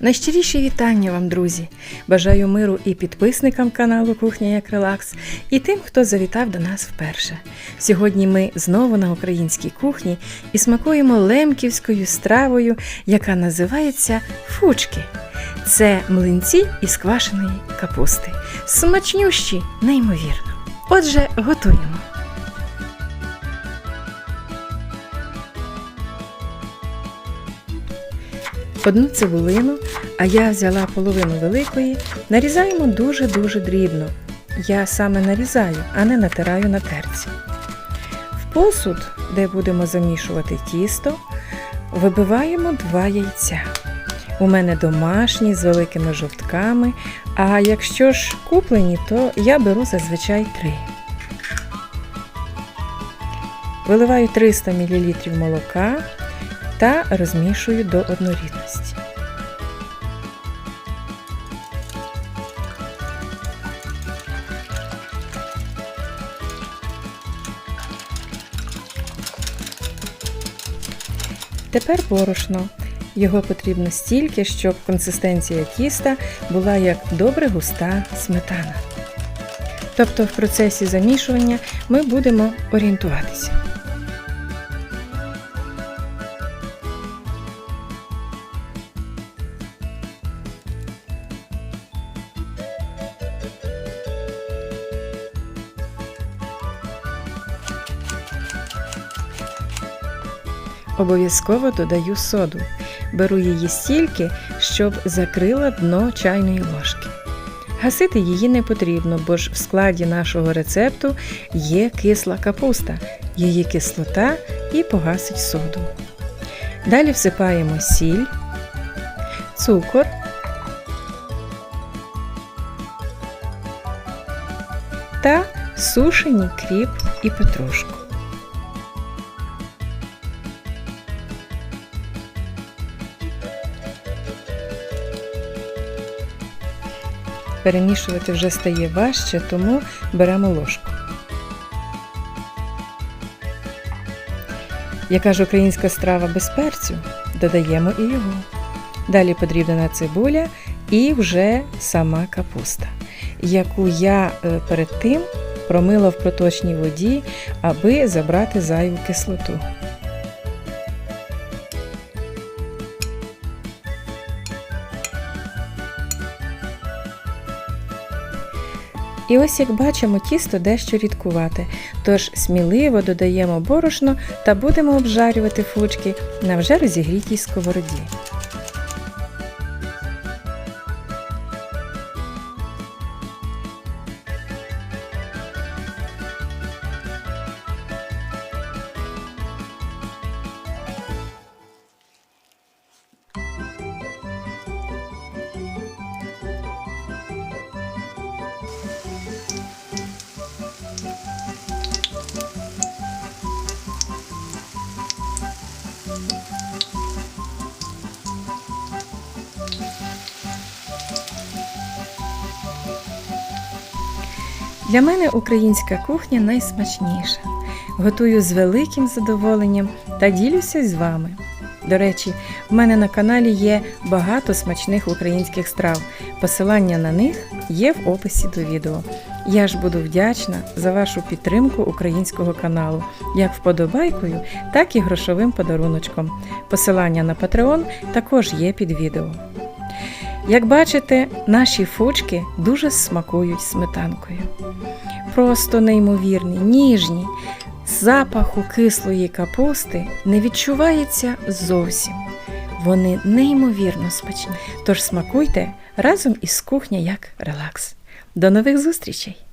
Найщиріші вітання вам, друзі! Бажаю миру і підписникам каналу Кухня як Релакс, і тим, хто завітав до нас вперше. Сьогодні ми знову на українській кухні і смакуємо лемківською стравою, яка називається фучки. Це млинці із квашеної капусти. Смачнющі, неймовірно. Отже, готуємо. Одну цибулину, а я взяла половину великої, нарізаємо дуже-дуже дрібно. Я саме нарізаю, а не натираю на терці. В посуд, де будемо замішувати тісто, вибиваємо два яйця. У мене домашні з великими жовтками, а якщо ж куплені, то я беру зазвичай три. Виливаю 300 мл молока та розмішую до однорідності. Тепер борошно. Його потрібно стільки, щоб консистенція тіста була як добре густа сметана. Тобто в процесі замішування ми будемо орієнтуватися. Обов'язково додаю соду. Беру її стільки, щоб закрила дно чайної ложки. Гасити її не потрібно, бо ж в складі нашого рецепту є кисла капуста, її кислота і погасить соду. Далі всипаємо сіль, цукор, та сушені кріп і петрушку. Перемішувати вже стає важче, тому беремо ложку. Яка ж українська страва без перцю? Додаємо і його. Далі подрібнена цибуля і вже сама капуста, яку я е, перед тим промила в проточній воді, аби забрати зайву кислоту. І ось як бачимо, тісто дещо рідкувате, тож сміливо додаємо борошно та будемо обжарювати фучки на вже розігрітій сковороді. Для мене українська кухня найсмачніша. Готую з великим задоволенням та ділюся з вами. До речі, в мене на каналі є багато смачних українських страв. Посилання на них є в описі до відео. Я ж буду вдячна за вашу підтримку українського каналу, як вподобайкою, так і грошовим подаруночком. Посилання на Patreon також є під відео. Як бачите, наші фучки дуже смакують сметанкою. Просто неймовірні, ніжні. Запаху кислої капусти не відчувається зовсім. Вони неймовірно смачні. Тож смакуйте разом із кухня як релакс. До нових зустрічей!